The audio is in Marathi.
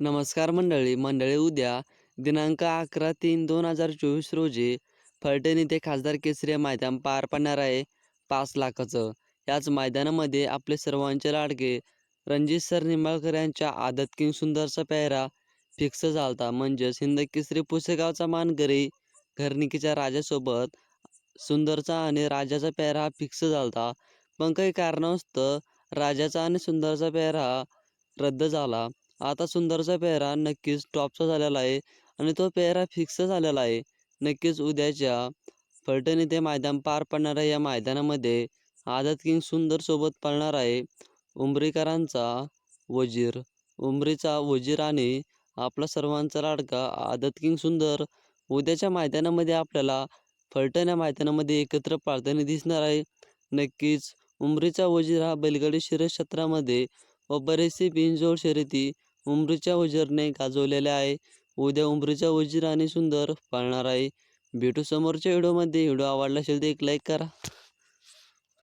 नमस्कार मंडळी. मंडळी उद्या दिनांक अकरा तीन दोन हजार चोवीस रोजी फलटण येथे खासदार केसरी मैदान पार पडणार आहे पाच लाखाचं. याच मैदानामध्ये आपले सर्वांचे लाडके रणजित सर निंबाळकर यांच्या आदत किंग सुंदरचा पेहरा फिक्स झालता. म्हणजेच हिंद केसरी पुसेगावचा मानकरी घरनिकीच्या राजासोबत सुंदरचा आणि राजाचा पेहरा हा फिक्स झालता. पण काही कारणास्तव राजाचा आणि सुंदरचा पेहरा रद्द झाला. आता सुंदरचा पेहरा नक्कीच टॉपचा झालेला आहे आणि तो पेहरा फिक्स झालेला आहे. नक्कीच उद्याच्या फलटण येथे मैदान पार पडणाऱ्या या मैदानामध्ये आझाद किंग सुंदर सोबत पळणार आहे. उंबरीकरांचा वजीर उंबरीचा वजीर आणि आपला सर्वांचा लाडका आदत किंग सुंदर उद्याच्या मैदानामध्ये आपल्याला फलटण या मैदानामध्ये एकत्र पाळताना दिसणार आहे. नक्कीच उंबरीचा वजीर हा बैलगाडी शर्यत क्षेत्रामध्ये व बरेचसे बिनजोड शर्यती उमरीच्या वजीरने गाजवलेल्या आहे. उद्या उमरीच्या वजीर आणि सुंदर पाळणार आहे. भेटू समोरच्या व्हिडिओमध्ये. व्हिडिओ आवडला असेल तर एक लाईक करा.